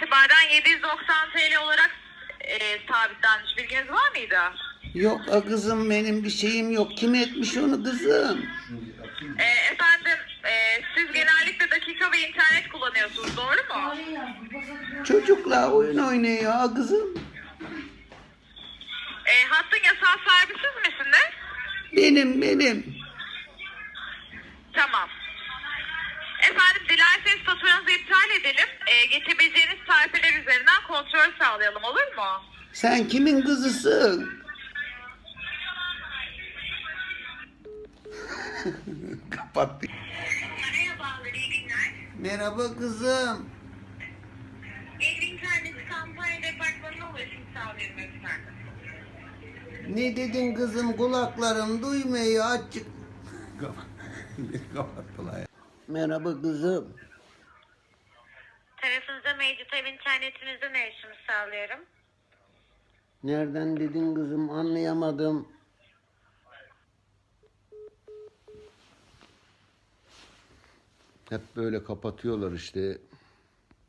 itibaren 790 TL olarak e, sabitlenmiş. Bilginiz var mıydı? Yok a kızım benim bir şeyim yok. Kim etmiş onu kızım? E, efendim e, siz genellikle dakika ve internet kullanıyorsunuz doğru mu? Çocukla oyun oynuyor a kızım. E, hattın yasal sahibi siz misiniz? Benim benim. Tamam. Efendim dilerseniz faturanızı iptal edelim. E, geçebileceğiniz kontrol sağlayalım olur mu? Sen kimin kızısın? Kapattı. Merhabalar, iyi günler. Merhaba kızım. Ev internet kampanya departmanına ulaşım sağlıyorum efendim. Ne dedin kızım kulaklarım duymuyor açık. Kapattılar. Merhaba kızım. Tarafınıza mevcut ev internetinizden erişim sağlıyorum. Nereden dedin kızım anlayamadım. Hep böyle kapatıyorlar işte.